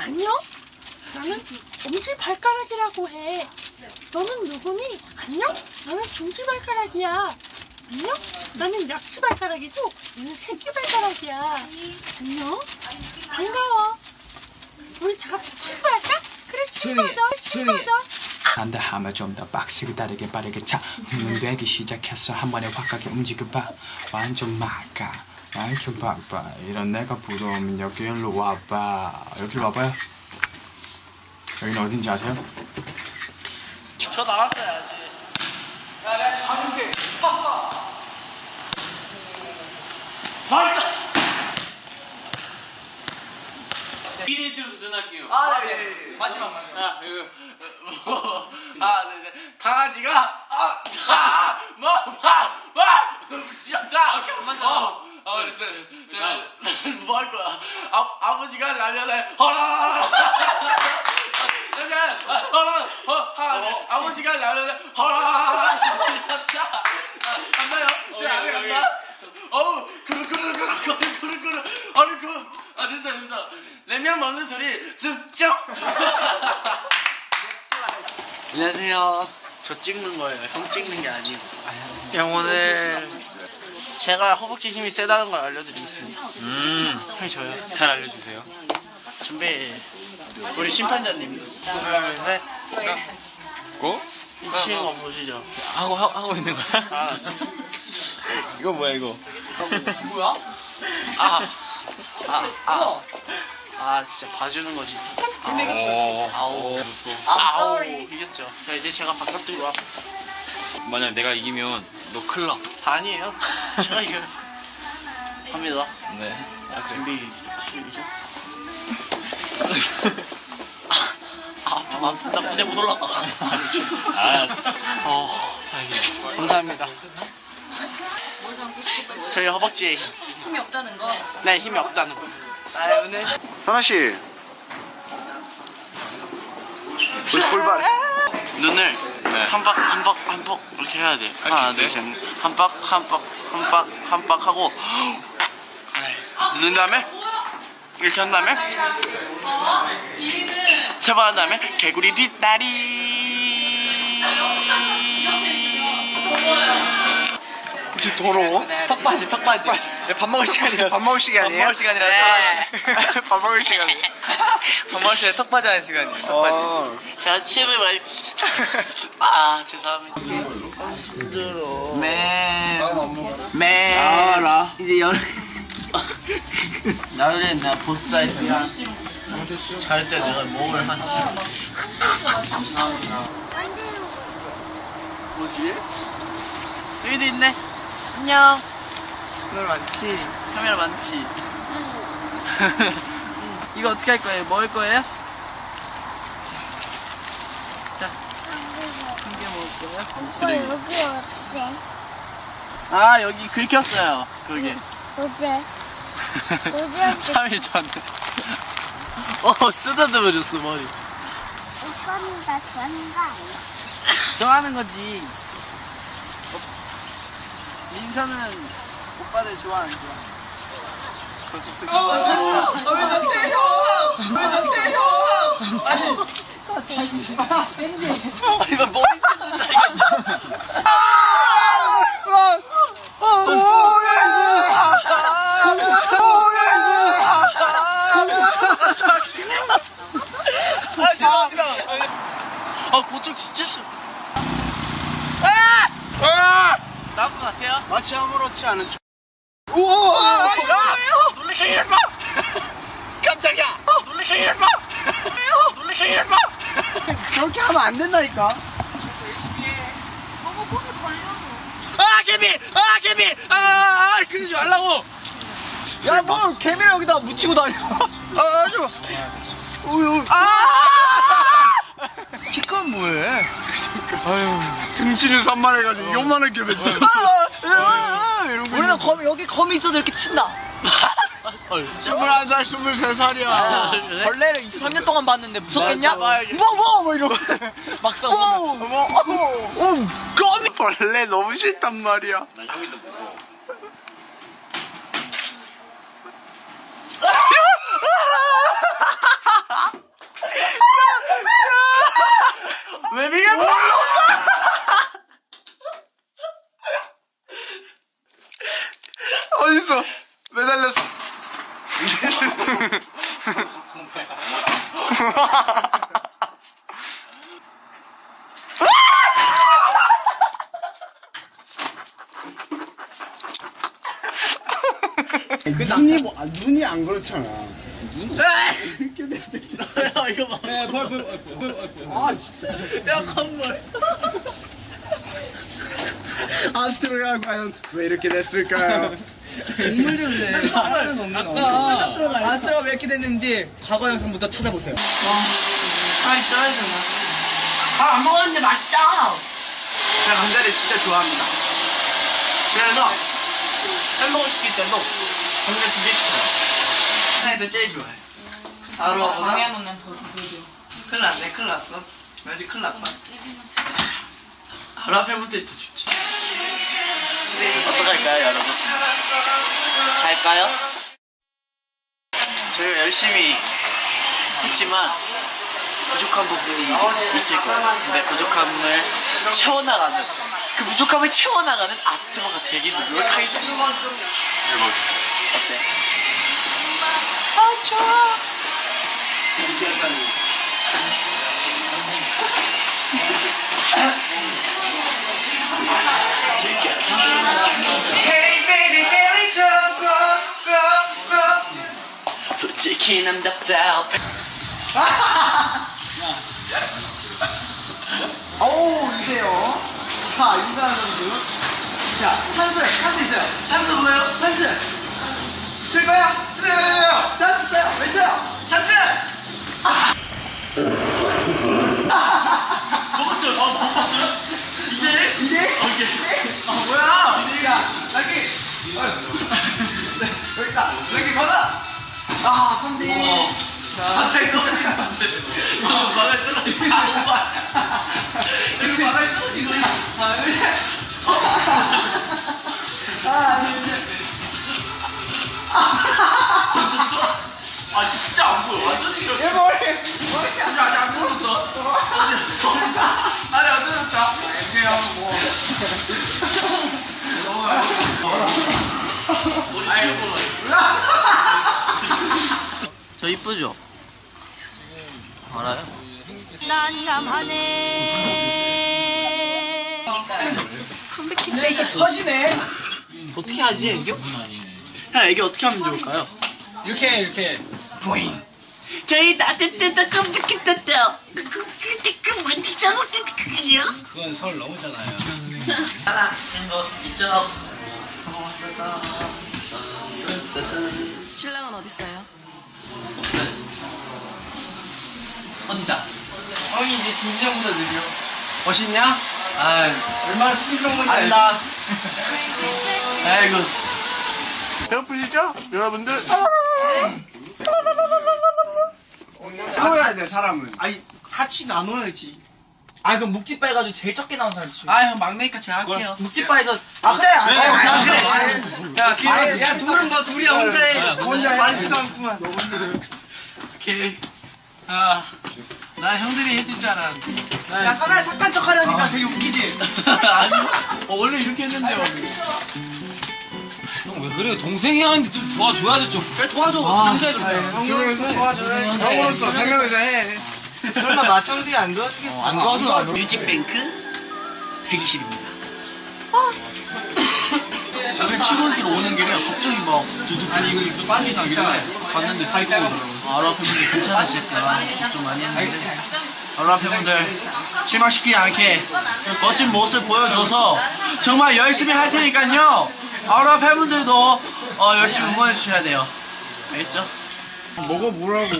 안녕? 나는 엄지 발가락이라고 해. 너는 누구니? 안녕? 나는 중지 발가락이야. 안녕? 나는 약지 발가락이고 얘는 새끼 발가락이야. 안녕? 반가워. 우리 다 같이 친구할까? 그래 친구하자. 친구하자. 한다 하면 좀 더 빡세게 다르게 빠르게 차 흥분되기 시작했어 한 번에 확하게 움직여봐 완전 막아 완전 바빠 이런 내가 부러우면 여기로 와봐 여기로 와봐요 여기는 어딘지 아세요? 저 나왔어야지. 야, 내가 잡을게. 맞다. 미니트로 도전할게요. 아, 네, 네. 마지막만. 아, 이거 뭐, 아, 네, 네. 강아지가, 아, 자, 뭐, 막, 막, 지었다. 어, 어, 그래서, 네, 뭐할 거야? 아, 아버지가 라면을, 허라! 라면, 허라, 허, 하, 아버지가 라면을, 허라! 아, 간다요? 제 안에 간다? 어우, 그르, 그르, 그르, 그르, 그르, 그르, 아니, 그, 아, 됐다, 됐다. 냉면 먹는 소리, 습쩍! 안녕하세요. 저 찍는 거예요. 형 찍는 게 아니고. 형 오늘 제가 허벅지 힘이 세다는 걸 알려드리겠습니다. 음, 형이 저요. 잘 알려주세요. 준비. 우리 심판자님. 둘, 셋. 고? 이 친구 보시죠. 하고 하, 하고 있는 거야? 아, 이거 뭐야 이거? 아, 아, 아. 아, 진짜 봐주는 거지. 어. 아우. 아우. 이겼죠. 자, 이제 제가 바깥으로 와. 만약 내가 이기면 너 클럽 아니에요. 제가 이겨요. 합니다. 네. 준비 시작. 아, 아, 아, 나 무대 못 올라가. 알았어. 어, 다행이다. 감사합니다. 저희 허벅지에 힘이 없다는 거. 네 힘이 없다는 거. 선아 씨. 우리 골반. 눈을 네. 한박 한박 한박 이렇게 해야 돼. 수 하나 있어요? 둘셋 한박 한박 한박 한박 하고 눈 다음에 이렇게 한 다음에 세번 한 다음에 개구리 뒷다리. 이렇게 더러워? 턱받이 턱받이. 밥 먹을 시간이야. 밥 먹을 시간이에요? 밥 먹을 시간이라 네. 밥 먹을 시간이에요. 밥 먹을 시간에 턱받이 하는 시간이에요. 어. 제가 침을 많이 아 죄송합니다. 매. 매. 알아. 이제 여름. 나유리는 내가 보스사이즈야. 잘때 내가 몸을 한. 뭐지? 여기도 있네. 안녕. 오늘 많지. 카메라 많지. 이거 어떻게 할 거예요? 뭐 할 거예요? 자, 한 개 먹을 거예요? 어, 여기 어때? 아 여기 긁혔어요. 거기. 어때? 어디 3일 전에. 어 쓰다듬어줬어 머리. 오빠는 다 좋아하는 거 아니야? 좋아하는 거지. 어, 민서는 오빠들 좋아 안 좋아? 이거 머리 뜯는다 이거. 아. 아 고추 진짜 싫어. 아! 나올 것 같아요? 마치 아무렇지 않은 척. 우와! 놀래켜 이랬마! 깜짝이야! 놀래켜 이랬마! 놀래켜 이랬마! 그렇게 하면 안 된다니까. 아 개미! 아 개미! 아, 아 그러지 말라고! 야, 뭘 개미를 여기다 묻히고 다녀. 아, 좋아. 우유. 아! 키컨 뭐해? 아유, 등치는 산만해가지고 요만한 개미. 아, 아, 이러고. 우리는 검, 여기 검이 있어도 이렇게 친다. 21살, 23살이야. 아, 벌레를 23년 동안 봤는데 무섭겠냐? 뭐, 뭐! 뭐 이러고. 막상. 오! 뭐, 오! 오! 검이! 벌레 너무 싫단 말이야. 난 형이 더 무서워. 왜 미겠어? 눈이 뭐, 아, 눈이 안 그렇잖아. 이거 봐. 아 진짜. 야 컴벌. 아스트로가 과연 왜 이렇게 됐을까요? 눈물 좀 내. 아스트라가 왜 이렇게 됐는지 과거 영상부터 찾아보세요. 살이 쪄야 되나? 아, 안 먹었는데 맛있다. 제가 감자를 진짜 좋아합니다. 그래서 햄버거 시킬 때도 감자 두 개 시켜요. 하나에서 제일 좋아해. 아로아보다? 방해하면 더 보여줘. 큰일 났네, 큰일 났어. 나 지금 큰일 났다. 아로아 팬분들이 더 좋지. 어떡할까요, 여러분? 잘까요? 저희가 열심히 했지만 부족한 부분이 있을 거예요. 근데 부족함을 채워나가는 그 부족함을 채워나가는 아스트로가 되기 노력하겠습니다. 어때? 아 좋아. 솔직 히난 답답해. 오, 이세요. 자, 인사하는 선수. 자, 찬스, 찬스 있어요. 찬스 뭐예요? 찬스. 쓸 거야? 쓰요. 찬스 써요. 외쳐요. 찬스! 먹었죠? 어, 먹었어요? 이제? 이제? 오케이. 아, 뭐야? 지희가, 여기. 네, 여기 있다. 여기 받아. 아, 3대 바닥에 돼. 아, 바닥에 안 돼. 여기 바닥에 떨어지고 있어. 아, 여기. 아. 아, 진짜 안 보여. 완전 지금. 얘 머리, 머리 안 아직 안 떨어졌다. 저 이쁘죠? 알아요? 터지네. 어떻게 하지 애교? 형 애교 어떻게 하면 좋을까요? 이렇게, 이렇게. 보잉 저희 따뜻했다 깜짝했다 그건 서울 넘었잖아요. 하나 친구 이쪽 신랑은 어딨어요? 없어요 혼자 형이 이제 진지형보다 느려. 멋있냐? 아유 얼마나 수치스러운 건지 알지? 안다 아이고 배고프시죠? 여러분들 태워야 돼 사람은. 아니, 같이 나눠야지. 아, 그럼 묵찌빠 해가지고 제일 적게 나온 사람 치. 아형 막내니까 제가 할게요 묵찌빠에서. 아, 그래. 아, 그래. 아, 그래. 야 아, 야, 둘은 뭐 둘이야, 혼자 해. 혼자 해. 많지도 않구만. 오케이 아 난 형들이 해줄 줄 알았는데 야, 사나이 착한 척 하려니까 되게 웃기지? 아니 어, 원래 이렇게 했는데요 형왜 그래요? 동생이 하는데 좀 도와줘야죠 좀. 그래, 도와줘. 아. 동생이 그래. 형으로서 도와줘야지. 형으로서 세 명이서 해. 설마 마청들이 안 도와주겠어? 안 도와줘. 안 뮤직뱅크 대기실입니다. 여기 치골길 오는 길에 갑자기 막 두둑 아니 이거 빨리 가길래 봤는데 피고 아로아 팬분들 괜찮으실까 좀 많이 했는데 아로아 팬분들 실망시키지 않게 멋진 모습 보여줘서 정말 열심히 할 테니까요 아로아 팬분들도 어, 열심히 응원해 주셔야 돼요 알겠죠? 먹어 보라고.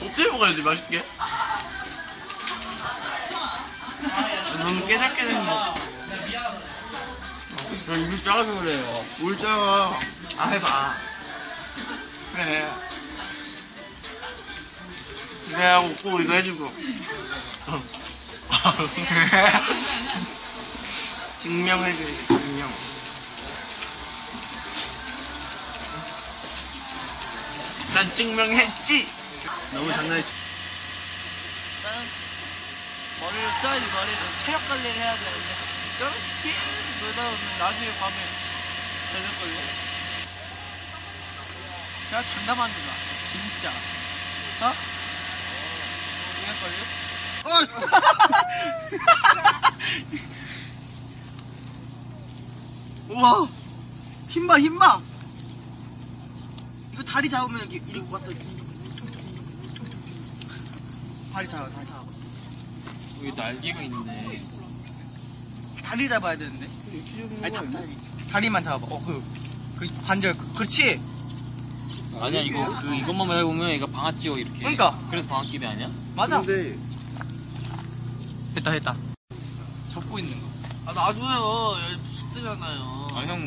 어떻게 먹어야지 맛있게? 너무 깨작깨작 먹어. 저 입이 작아서 그래요 울잖아. 아, 해봐. 그래. 내가 꼭 이거 해주고. 증명해줘야지, 증명. 난 증명했지. 너무 장난이지. 머리를 써야지 머리를 체력 관리를 해야 되는데 저렇게 계속 놀다 보면 나중에 밤에 되는 걸요. 제가 장담합니다. 진짜. 자. 이거 걸려? 우와 힘봐 힘봐 이거 다리 잡으면 이렇게 이렇게 왔다 다리 잡아 다리 잡아 여기 날개가 있네. 다리를 잡아야 되는데 아니 다, 다리 다리만 잡아 어그 그 관절 그, 그렇지 아니야 이거 그 이것만 해보면 얘가 방아찌어 이렇게. 그러니까. 그래서 방아끼비 아니야? 맞아 근데 됐다 됐다 접고 있는 거 아 놔줘요. 얘 무섭대잖아요. 아형